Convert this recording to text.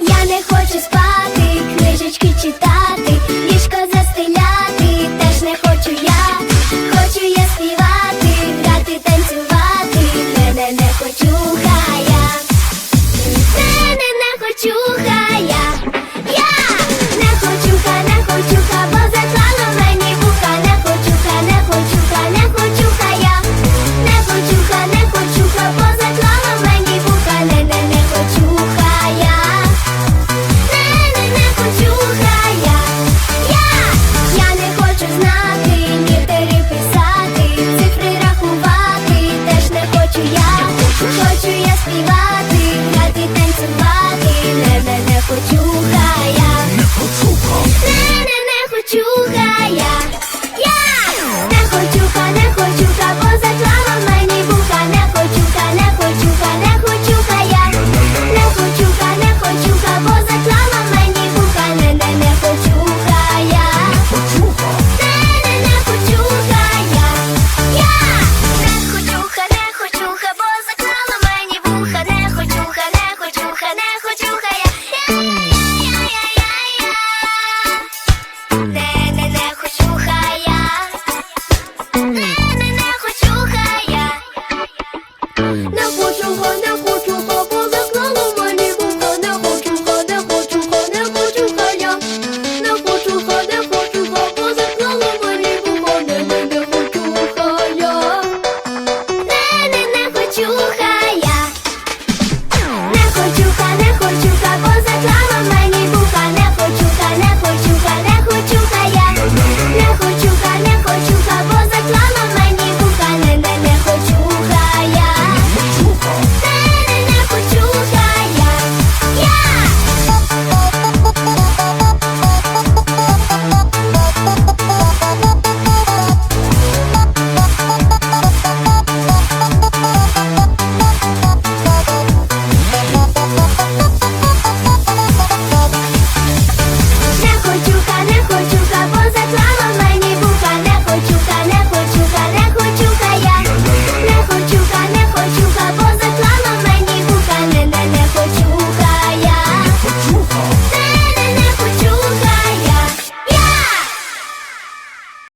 Я не хочу спати, книжечки читати, ліжко застеляти, теж не хочу я, хочу я співати, грати, танцювати, мене не хочу. хочу я співати, грати, танцювати, не не не хочу я не хочу не не не хочу я, я не хочу, не хочу.